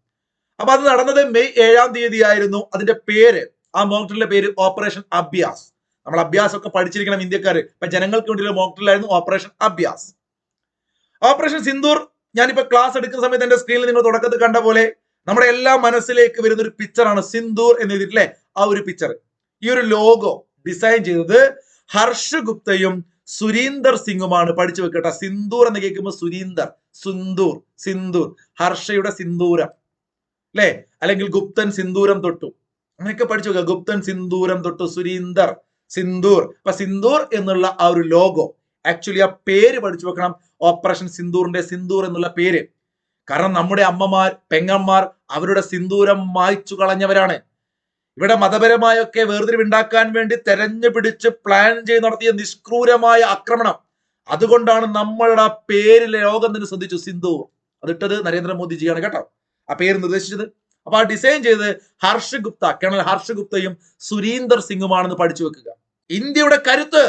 അപ്പൊ അത് നടന്നത് മെയ് ഏഴാം തീയതി ആയിരുന്നു അതിന്റെ പേര് ആ ഡ്രില്ലിന്റെ പേര് ഓപ്പറേഷൻ അഭ്യാസ് നമ്മൾ അഭ്യാസ് ഒക്കെ പഠിച്ചിരിക്കണം ഇന്ത്യക്കാർ ഇപ്പൊ ജനങ്ങൾക്ക് വേണ്ടിയുള്ള ആയിരുന്നു ഓപ്പറേഷൻ അഭ്യാസ് ഓപ്പറേഷൻ സിന്ദൂർ ഞാനിപ്പോ ക്ലാസ് എടുക്കുന്ന സമയത്ത് എന്റെ സ്ക്രീനിൽ നിങ്ങൾ തുടക്കത്തിൽ കണ്ട പോലെ നമ്മുടെ എല്ലാ മനസ്സിലേക്ക് വരുന്ന ഒരു പിക്ചറാണ് സിന്ദൂർ എന്ന് എഴുതിയിട്ടില്ലേ? ആ ഒരു പിക്ചർ ഈ ഒരു ലോഗോ ഡിസൈൻ ചെയ്തത് ഹർഷ് ഗുപ്തയും സുരീന്ദർ സിംഗുമാണ്. പഠിച്ചു വെക്കട്ടെ സിന്ദൂർ എന്ന് കേൾക്കുമ്പോൾ സുരീന്ദർ സുന്ദൂർ സിന്ദൂർ. ഹർഷയുടെ സിന്ദൂരം. അല്ലെ അല്ലെങ്കിൽ ഗുപ്തൻ സിന്ദൂരം തൊട്ടു. അങ്ങനെയൊക്കെ പഠിച്ചു നോക്കുക ഗുപ്തൻ സിന്ദൂരം തൊട്ടു സുരീന്ദർ സിന്ദൂർ. അപ്പൊ സിന്ദൂർ എന്നുള്ള ആ ഒരു ലോഗോ ആക്ച്വലി ആ പേര് പഠിച്ചു വെക്കണം. ഓപ്പറേഷൻ സിന്ദൂറിന്റെ സിന്ദൂർ എന്നുള്ള പേര്. കാരണം നമ്മുടെ അമ്മമാർ പെങ്ങന്മാർ അവരുടെ സിന്ദൂരം മായ്ച്ചു കളഞ്ഞവരാണ്. ഇവിടെ മതപരമായൊക്കെ വേർതിരിവുണ്ടാക്കാൻ വേണ്ടി തെരഞ്ഞു പിടിച്ച് പ്ലാൻ ചെയ്ത് നടത്തിയ നിഷ്ക്രൂരമായ ആക്രമണം. അതുകൊണ്ടാണ് നമ്മളുടെ പേരിലെ ലോകം തന്നെ ശ്രദ്ധിച്ചു സിന്ധു അതിട്ടത് നരേന്ദ്രമോദിജിയാണ് കേട്ടോ. ആ പേര് നിർദ്ദേശിച്ചത്. അപ്പൊ ആ ഡിസൈൻ ചെയ്ത് ഹർഷ് ഗുപ്ത കേണൽ ഹർഷ് ഗുപ്തയും സുരീന്ദർ സിംഗുമാണെന്ന് പഠിച്ചു വെക്കുക. ഇന്ത്യയുടെ കരുത്ത്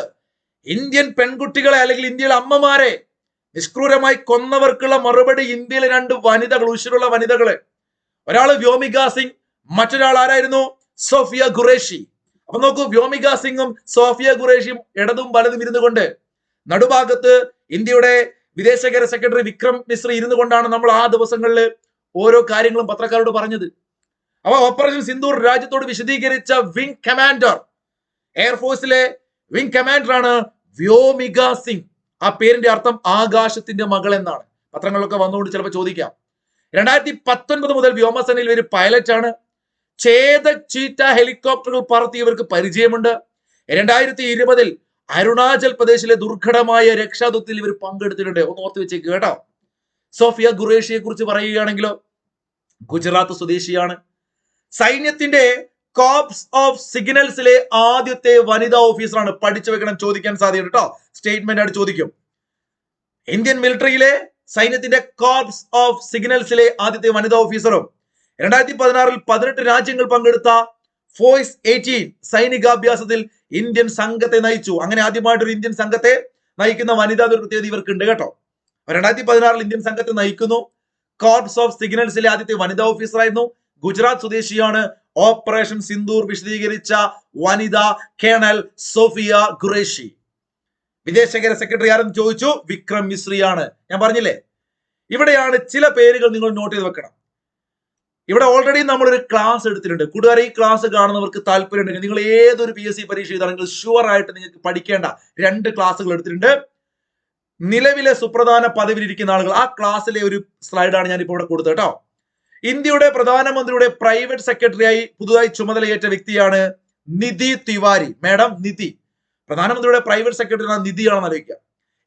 ഇന്ത്യൻ പെൺകുട്ടികളെ അല്ലെങ്കിൽ ഇന്ത്യയിലെ അമ്മമാരെ നിഷ്ക്രൂരമായി കൊന്നവർക്കുള്ള മറുപടി ഇന്ത്യയിലെ രണ്ട് വനിതകൾ ഉശിരുള്ള വനിതകൾ. ഒരാൾ വ്യോമിക സിംഗ് മറ്റൊരാൾ ആരായിരുന്നു? സോഫിയ ഖുറേഷി. അപ്പൊ നോക്കൂ വ്യോമിക സിംഗും സോഫിയ ഖുറേഷിയും ഇടതും വലതും ഇരുന്നു കൊണ്ട് നടുഭാഗത്ത് ഇന്ത്യയുടെ വിദേശകാര്യ സെക്രട്ടറി വിക്രം മിശ്ര ഇരുന്നു കൊണ്ടാണ് നമ്മൾ ആ ദിവസങ്ങളിൽ ഓരോ കാര്യങ്ങളും പത്രക്കാരോട് പറഞ്ഞത്. അപ്പൊ ഓപ്പറേഷൻ സിന്ദൂർ രാജ്യത്തോട് വിശദീകരിച്ച വിംഗ് കമാൻഡർ എയർഫോഴ്സിലെ വിംഗ് കമാൻഡർ ആണ് വ്യോമിക സിംഗ്. ആ പേരിന്റെ അർത്ഥം ആകാശത്തിന്റെ മകൾ എന്നാണ്. പത്രങ്ങളിലൊക്കെ വന്നുകൊണ്ട് ചിലപ്പോൾ ചോദിക്കാം. രണ്ടായിരത്തി പത്തൊൻപത് മുതൽ വ്യോമസേനയിൽ ഒരു പൈലറ്റ് ആണ്. ചേതക് ചീറ്റ ഹെലികോപ്റ്ററുകൾ പറത്തിയവർക്ക് പരിചയമുണ്ട്. രണ്ടായിരത്തി ഇരുപതിൽ അരുണാചൽ പ്രദേശിലെ ദുർഘടമായ രക്ഷാദത്തിൽ ഇവർ പങ്കെടുത്തിട്ടുണ്ട്. ഒന്ന് ഓർത്ത് വെച്ചേക്ക് കേട്ടോ. സോഫിയ ഖുറേഷിയെ കുറിച്ച് പറയുകയാണെങ്കിലോ ഗുജറാത്ത് സ്വദേശിയാണ്. സൈന്യത്തിന്റെ കോപ്സ് ഓഫ് സിഗ്നൽസിലെ ആദ്യത്തെ വനിതാ ഓഫീസറാണ് പഠിച്ചു വെക്കണം ചോദിക്കാൻ സാധ്യത കേട്ടോ സ്റ്റേറ്റ്മെന്റ് ആയിട്ട് ചോദിക്കും. ഇന്ത്യൻ മിലിറ്ററിയിലെ സൈന്യത്തിന്റെ കോപ്സ് ഓഫ് സിഗ്നൽസിലെ ആദ്യത്തെ വനിതാ ഓഫീസറും രണ്ടായിരത്തി പതിനാറിൽ പതിനെട്ട് രാജ്യങ്ങൾ പങ്കെടുത്ത ഫോയ്സ് എയ്റ്റീൻ സൈനികാഭ്യാസത്തിൽ ഇന്ത്യൻ സംഘത്തെ നയിച്ചു. അങ്ങനെ ആദ്യമായിട്ട് ഒരു ഇന്ത്യൻ സംഘത്തെ നയിക്കുന്ന വനിതാ ഒരു പ്രത്യേകത ഇവർക്കുണ്ട് കേട്ടോ. രണ്ടായിരത്തി പതിനാറിൽ ഇന്ത്യൻ സംഘത്തെ നയിക്കുന്നു. കോർപ്സ് ഓഫ് സിഗ്നൽസിലെ ആദ്യത്തെ വനിതാ ഓഫീസറായിരുന്നു. ഗുജറാത്ത് സ്വദേശിയാണ്. ഓപ്പറേഷൻ സിന്ദൂർ വിശദീകരിച്ച വനിത കേണൽ സോഫിയ ഖുറേഷി. വിദേശകാര്യ സെക്രട്ടറി ആരെന്ന് ചോദിച്ചു? വിക്രം മിശ്രിയാണ്. ഞാൻ പറഞ്ഞില്ലേ? ഇവിടെയാണ് ചില പേരുകൾ നിങ്ങൾ നോട്ട് ചെയ്ത് വെക്കണം. ഇവിടെ ഓൾറെഡി നമ്മളൊരു ക്ലാസ് എടുത്തിട്ടുണ്ട്. കൂട്ടുകാരെ ഈ ക്ലാസ് കാണുന്നവർക്ക് താല്പര്യമുണ്ടെങ്കിൽ നിങ്ങൾ ഏതൊരു പി എസ് സി പരീക്ഷ ഷുവർ ആയിട്ട് നിങ്ങൾക്ക് പഠിക്കേണ്ട രണ്ട് ക്ലാസ്സുകൾ എടുത്തിട്ടുണ്ട്. നിലവിലെ സുപ്രധാന പദവിയിലിരിക്കുന്ന ആളുകൾ. ആ ക്ലാസ്സിലെ ഒരു സ്ലൈഡാണ് ഞാൻ ഇപ്പോൾ ഇവിടെ കൊടുത്തത് കേട്ടോ. ഇന്ത്യയുടെ പ്രധാനമന്ത്രിയുടെ പ്രൈവറ്റ് സെക്രട്ടറിയായി പുതുതായി ചുമതലയേറ്റ വ്യക്തിയാണ് നിധി തിവാരി. മാഡം നിധി. പ്രധാനമന്ത്രിയുടെ പ്രൈവറ്റ് സെക്രട്ടറി നിധിയാണെന്ന് ആലോചിക്കുക.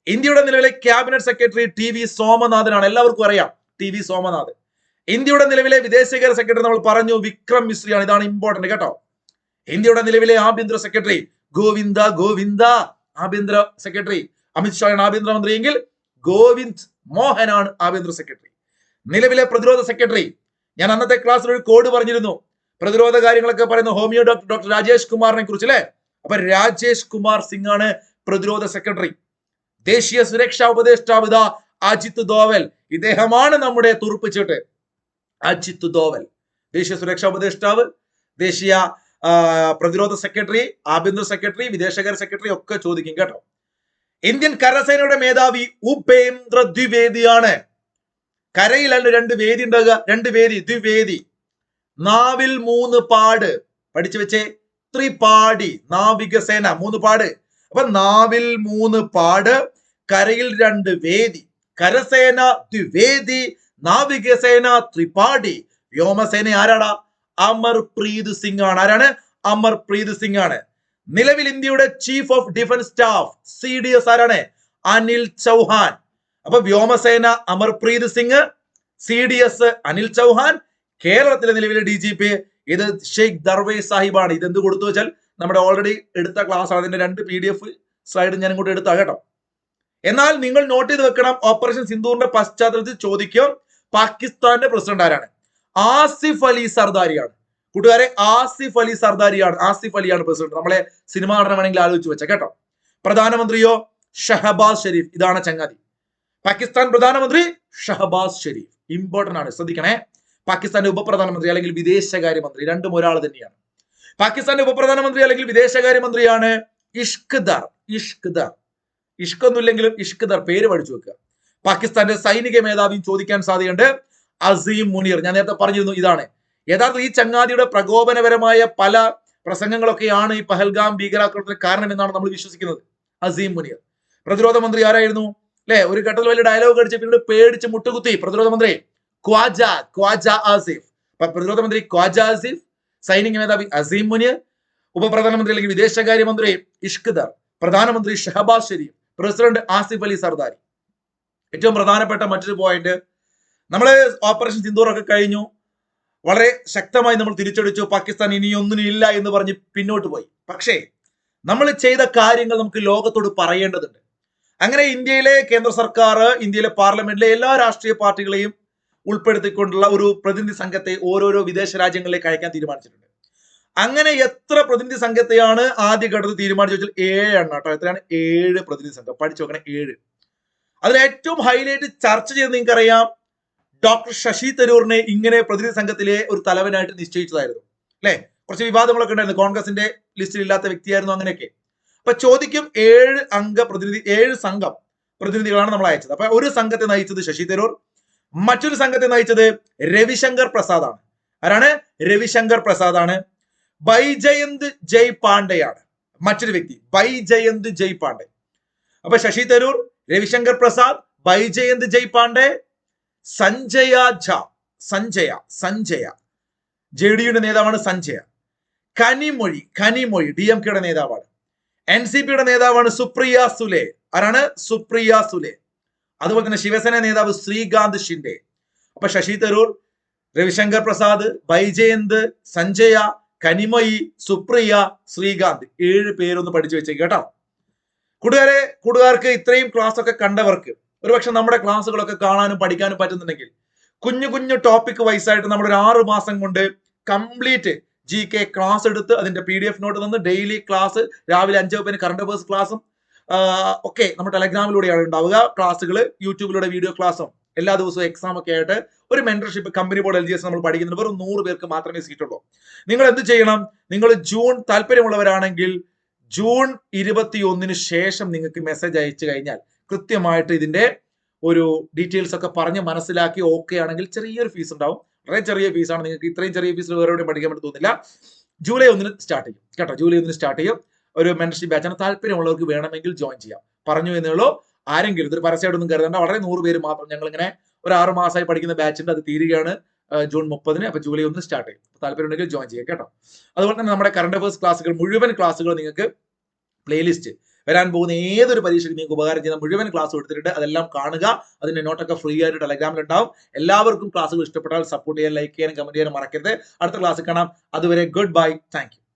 ഇന്ത്യയുടെ നിലവിലെ ക്യാബിനറ്റ് സെക്രട്ടറി ടി വി സോമനാഥനാണ്. എല്ലാവർക്കും അറിയാം ടി വി സോമനാഥ് ഇന്ത്യയുടെ നിലവിലെ വിദേശകാര്യ സെക്രട്ടറി നമ്മൾ പറഞ്ഞു വിക്രം മിശ്രിയാണ്. ഇതാണ് ഇമ്പോർട്ടന്റ് കേട്ടോ. ഇന്ത്യയുടെ നിലവിലെ ആഭ്യന്തര സെക്രട്ടറി ഗോവിന്ദ ഗോവിന്ദ. ആഭ്യന്തര സെക്രട്ടറി അമിത്ഷായാണ് ആഭ്യന്തരമന്ത്രി എങ്കിൽ ഗോവിന്ദ് മോഹനാണ് ആഭ്യന്തര സെക്രട്ടറി. നിലവിലെ പ്രതിരോധ സെക്രട്ടറി ഞാൻ അന്നത്തെ ക്ലാസ്സിൽ ഒരു കോഡ് പറഞ്ഞിരുന്നു. പ്രതിരോധ കാര്യങ്ങളൊക്കെ പറയുന്ന ഹോമിയോ ഡോക്ടർ ഡോക്ടർ രാജേഷ് കുമാറിനെ കുറിച്ച് അല്ലെ? അപ്പൊ രാജേഷ് കുമാർ സിംഗ് ആണ് പ്രതിരോധ സെക്രട്ടറി. ദേശീയ സുരക്ഷാ ഉപദേഷ്ടാവ് അജിത് ദോവൽ. ഇദ്ദേഹമാണ് നമ്മുടെ തുറപ്പിച്ചിട്ട് അജിത് ദോവൽ. ദേശീയ സുരക്ഷാ ഉപദേഷ്ടാവ് ദേശീയ പ്രതിരോധ സെക്രട്ടറി ആഭ്യന്തര സെക്രട്ടറി വിദേശകാര്യ സെക്രട്ടറി ഒക്കെ ചോദിക്കും കേട്ടോ. ഇന്ത്യൻ കരസേനയുടെ മേധാവി ഉപേന്ദ്ര ദ്വിവേദിയാണ്. കരയിലാണ് രണ്ട് വേദി ഉണ്ടാകുക രണ്ട് വേദി ദ്വിവേദി. നാവിൽ മൂന്ന് പാട്. പഠിച്ചു വെച്ചേ. ത്രിപാടി നാവികസേന മൂന്ന് പാട്. അപ്പൊ നാവിൽ മൂന്ന് പാട് കരയിൽ രണ്ട് വേദി. കരസേന ദ്വിവേദി നാവികസേന ത്രിപാഠി. വ്യോമസേന അമർ പ്രീത് സിംഗ് ആണ്. ആരാണ്? അമർപ്രീത് സിംഗ് ആണ്. നിലവിൽ ഇന്ത്യയുടെ chief of defence staff C D S ആരാണ്? അനിൽ ചൗഹാൻ. അപ്പൊ വ്യോമസേന Amarpreet Singh C D S Anil Chauhan കേരളത്തിലെ നിലവിലെ ഡി ജി പി ഇത് ഷെയ്ഖ് ദർവേ സാഹിബാണ്. ഇത് എന്ത് കൊടുത്തു വെച്ചാൽ നമ്മുടെ ഓൾറെഡി എടുത്ത ക്ലാസ് ആണ്. അതിന്റെ രണ്ട് പി ഡി എഫ് സ്ലൈഡ് ഞാൻ ഇങ്ങോട്ട് എടുത്താ കേട്ടോ. എന്നാൽ നിങ്ങൾ നോട്ട് ചെയ്ത് വെക്കണം ഓപ്പറേഷൻ സിന്ധുവിന്റെ പശ്ചാത്തലത്തിൽ ചോദിക്കും പാകിസ്ഥാന്റെ പ്രസിഡന്റ് ആരാണ്? ആസിഫ് അലി സർദാരിയാണ്. കൂട്ടുകാരെ ആസിഫ് അലി സർദാരിയാണ് ആസിഫ് അലിയാണ് പ്രസിഡന്റ് നമ്മളെ സിനിമ നടനം വേണമെങ്കിൽ ആലോചിച്ച് വെച്ച കേട്ടോ. പ്രധാനമന്ത്രിയോ ഷഹബാസ് ഷെരീഫ്. ഇതാണ് ചങ്ങാതി. പാകിസ്ഥാൻ പ്രധാനമന്ത്രി ഷഹബാസ് ഷെരീഫ്. ഇമ്പോർട്ടന്റ് ആണ് ശ്രദ്ധിക്കണേ. പാകിസ്ഥാന്റെ ഉപപ്രധാനമന്ത്രി അല്ലെങ്കിൽ വിദേശകാര്യമന്ത്രി രണ്ടും ഒരാൾ തന്നെയാണ്. പാകിസ്ഥാന്റെ ഉപപ്രധാനമന്ത്രി അല്ലെങ്കിൽ വിദേശകാര്യമന്ത്രിയാണ് ഇഷ്കദർ. ഇഷ്കദർ. ഇഷ്കൊന്നുമില്ലെങ്കിലും ഇഷ്കദർ പേര് പഠിച്ചു വെക്കുക. പാകിസ്ഥാന്റെ സൈനിക മേധാവിയും ചോദിക്കാൻ സാധ്യതയുണ്ട്. അസീം മുനീർ. ഞാൻ നേരത്തെ പറഞ്ഞിരുന്നു ഇതാണ്. യഥാർത്ഥ ഈ ചങ്ങാതിയുടെ പ്രകോപനപരമായ പല പ്രസംഗങ്ങളൊക്കെയാണ് ഈ പഹൽഗാം ഭീകരാക്രമണത്തിന് കാരണം എന്നാണ് നമ്മൾ വിശ്വസിക്കുന്നത്. അസീം മുനിയർ പ്രതിരോധ മന്ത്രി ആരായിരുന്നു? അല്ലെ ഒരു ഘട്ടത്തിൽ വലിയ ഡയലോഗ് അടിച്ച് പിന്നീട് പേടിച്ച് മുട്ടുകുത്തി. പ്രതിരോധ മന്ത്രി ക്വാജ ക്വാജ ആസിഫ്. പ്രതിരോധ മന്ത്രി ക്വാജ ആസിഫ് സൈനിക മേധാവി അസീം മുനിയർ ഉപപ്രധാനമന്ത്രി അല്ലെങ്കിൽ വിദേശകാര്യമന്ത്രി ഇഷ്കദർ പ്രധാനമന്ത്രി ഷഹബാസ് ഷെരീഫ് പ്രസിഡന്റ് ആസിഫ് അലി സർദാരി. ഏറ്റവും പ്രധാനപ്പെട്ട മറ്റൊരു പോയിന്റ് നമ്മൾ ഓപ്പറേഷൻ സിന്ദൂർ ഒക്കെ കഴിഞ്ഞു. വളരെ ശക്തമായി നമ്മൾ തിരിച്ചടിച്ചു. പാകിസ്ഥാൻ ഇനിയൊന്നും ഇല്ല എന്ന് പറഞ്ഞ് പിന്നോട്ട് പോയി. പക്ഷേ നമ്മൾ ചെയ്ത കാര്യങ്ങൾ നമുക്ക് ലോകത്തോട് പറയേണ്ടതുണ്ട്. അങ്ങനെ ഇന്ത്യയിലെ കേന്ദ്ര സർക്കാർ ഇന്ത്യയിലെ പാർലമെന്റിലെ എല്ലാ രാഷ്ട്രീയ പാർട്ടികളെയും ഉൾപ്പെടുത്തിക്കൊണ്ടുള്ള ഒരു പ്രതിനിധി സംഘത്തെ ഓരോരോ വിദേശ രാജ്യങ്ങളിലേക്ക് അയക്കാൻ തീരുമാനിച്ചിട്ടുണ്ട്. അങ്ങനെ എത്ര പ്രതിനിധി സംഘത്തെയാണ് ആദ്യ ഘട്ടത്തിൽ തീരുമാനിച്ചു വെച്ചാൽ ഏഴ് എണ്ണം കേട്ടോ. എത്രയാണ്? ഏഴ് പ്രതിനിധി സംഘം. പഠിച്ചു നോക്കണേ ഏഴ്. അതിൽ ഏറ്റവും ഹൈലൈറ്റ് ചർച്ച ചെയ്ത് നിങ്ങൾക്കറിയാം. ഡോക്ടർ ശശി തരൂറിനെ ഇങ്ങനെ പ്രതിനിധി സംഘത്തിലെ ഒരു തലവനായിട്ട് നിശ്ചയിച്ചതായിരുന്നു. അല്ലെ? കുറച്ച് വിവാദങ്ങളൊക്കെ ഉണ്ടായിരുന്നു. കോൺഗ്രസിന്റെ ലിസ്റ്റിൽ ഇല്ലാത്ത വ്യക്തിയായിരുന്നു അങ്ങനെയൊക്കെ. അപ്പൊ ചോദിക്കും ഏഴ് അംഗ പ്രതിനിധി ഏഴ് സംഘം പ്രതിനിധികളാണ് നമ്മൾ അയച്ചത്. അപ്പൊ ഒരു സംഘത്തെ നയിച്ചത് ശശി തരൂർ മറ്റൊരു സംഘത്തെ നയിച്ചത് രവിശങ്കർ പ്രസാദ് ആണ് ആരാണ്? രവിശങ്കർ പ്രസാദ് ആണ് ബൈജയന്ത് ജയ് പാണ്ഡെയാണ് മറ്റൊരു വ്യക്തി. ബൈജയന്ത് ജയ് പാണ്ഡെ. അപ്പൊ ശശി തരൂർ രവിശങ്കർ പ്രസാദ് ബൈജയന്ത് ജയ് പാണ്ഡെ സഞ്ജയ ഝ. സഞ്ജയ സഞ്ജയ. ജെ ഡിയുടെ നേതാവാണ് സഞ്ജയ. കനിമൊഴി കനിമൊഴി ഡി എം കെയുടെ നേതാവാണ്. എൻ സി പിയുടെ നേതാവാണ് സുപ്രിയ സുലെ. ആരാണ്? സുപ്രിയ സുലെ. അതുപോലെ തന്നെ ശിവസേന നേതാവ് ശ്രീകാന്ത് ഷിൻഡെ. അപ്പൊ ശശി തരൂർ രവിശങ്കർ പ്രസാദ് ബൈജയന്ത് സഞ്ജയ കനിമയി സുപ്രിയ ശ്രീകാന്ത്. ഏഴ് പേരൊന്ന് പഠിച്ചു വെച്ചേ കേട്ടോ. കൂട്ടുകാരെ കൂട്ടുകാർക്ക് ഇത്രയും ക്ലാസ് ഒക്കെ കണ്ടവർക്ക് ഒരുപക്ഷെ നമ്മുടെ ക്ലാസ്സുകളൊക്കെ കാണാനും പഠിക്കാനും പറ്റുന്നുണ്ടെങ്കിൽ കുഞ്ഞു കുഞ്ഞു ടോപ്പിക് വൈസ് ആയിട്ട് നമ്മൾ ഒരു ആറ് മാസം കൊണ്ട് കംപ്ലീറ്റ് ജി കെ ക്ലാസ് എടുത്ത് അതിന്റെ പി ഡി എഫ് നോട്ട് തന്ന് ഡെയിലി ക്ലാസ് രാവിലെ അഞ്ച് മുപ്പതിന് കറണ്ട് അഫേഴ്സ് ക്ലാസ്സും ഒക്കെ നമ്മുടെ ടെലഗ്രാമിലൂടെയാണ് ഉണ്ടാവുക. ക്ലാസ്സുകൾ യൂട്യൂബിലൂടെ വീഡിയോ ക്ലാസ്സും എല്ലാ ദിവസവും എക്സാം ഒക്കെ ആയിട്ട് ഒരു mentorship company board L G S നമ്മൾ പഠിക്കുന്നത് വെറും നൂറ് പേർക്ക് മാത്രമേ സീറ്റുള്ളൂ നിങ്ങൾ എന്ത് ചെയ്യണം? നിങ്ങൾ ജൂൺ താല്പര്യമുള്ളവരാണെങ്കിൽ ജൂൺ ഇരുപത്തി ഒന്നിന് ശേഷം നിങ്ങൾക്ക് മെസ്സേജ് അയച്ചു കഴിഞ്ഞാൽ കൃത്യമായിട്ട് ഇതിന്റെ ഒരു ഡീറ്റെയിൽസ് ഒക്കെ പറഞ്ഞ് മനസ്സിലാക്കി ഓക്കെ ആണെങ്കിൽ ചെറിയൊരു ഫീസ് ഉണ്ടാവും. വളരെ ചെറിയ ഫീസാണ് നിങ്ങൾക്ക് ഇത്രയും ചെറിയ ഫീസിൽ വേറെ എവിടെയും പഠിക്കാൻ പറ്റും തോന്നില്ല. ജൂലൈ ഒന്നിന് സ്റ്റാർട്ട് ചെയ്യും. കേട്ടോ ജൂലൈ ഒന്നിന് സ്റ്റാർട്ട് ചെയ്യും. ഒരു മെന്റർഷിപ്പ് ബാച്ചാണ് താല്പര്യമുള്ളവർക്ക് വേണമെങ്കിൽ ജോയിൻ ചെയ്യാം. പറഞ്ഞു എന്നേ ഉള്ളൂ. ആരെങ്കിലും ഇതൊരു പരസ്യമായിട്ടൊന്നും കരുതേണ്ട. വളരെ നൂറ് പേര് മാത്രം ഞങ്ങൾ ഇങ്ങനെ ഒരു ആറ് മാസമായി പഠിക്കുന്ന ബാച്ചിന്റെ അത് തീരുകയാണ് ജൂൺ മുപ്പതിന്. അപ്പൊ ജൂലൈ ഒന്ന് സ്റ്റാർട്ട് ചെയ്യും. താല്പര്യം ഉണ്ടെങ്കിൽ ജോയിൻ ചെയ്യാം. കേട്ടോ. അതുപോലെ തന്നെ നമ്മുടെ കറണ്ട് അഫേഴ്സ് ക്ലാസ്സുകൾ മുഴുവൻ ക്ലാസ്സുകൾ നിങ്ങൾക്ക് പ്ലേലിസ്റ്റ് വരാൻ പോകുന്ന ഏതൊരു പരീക്ഷയ്ക്ക് നിങ്ങൾക്ക് ഉപകാരം ചെയ്യുന്ന മുഴുവൻ ക്ലാസ് എടുത്തിട്ടുണ്ട്. അതെല്ലാം കാണുക. അതിന്റെ നോട്ടൊക്കെ ഫ്രീ ആയിട്ട് ടെലഗ്രാമിൽ ഉണ്ടാവും. എല്ലാവർക്കും ക്ലാസ്സുകൾ ഇഷ്ടപ്പെട്ടാൽ സപ്പോർട്ട് ചെയ്യാൻ ലൈക്ക് ചെയ്യാനും കമന്റ് ചെയ്യാനും മറക്കരുത്. അടുത്ത ക്ലാസ്സിൽ കാണാം. അതുവരെ ഗുഡ് ബൈ താങ്ക്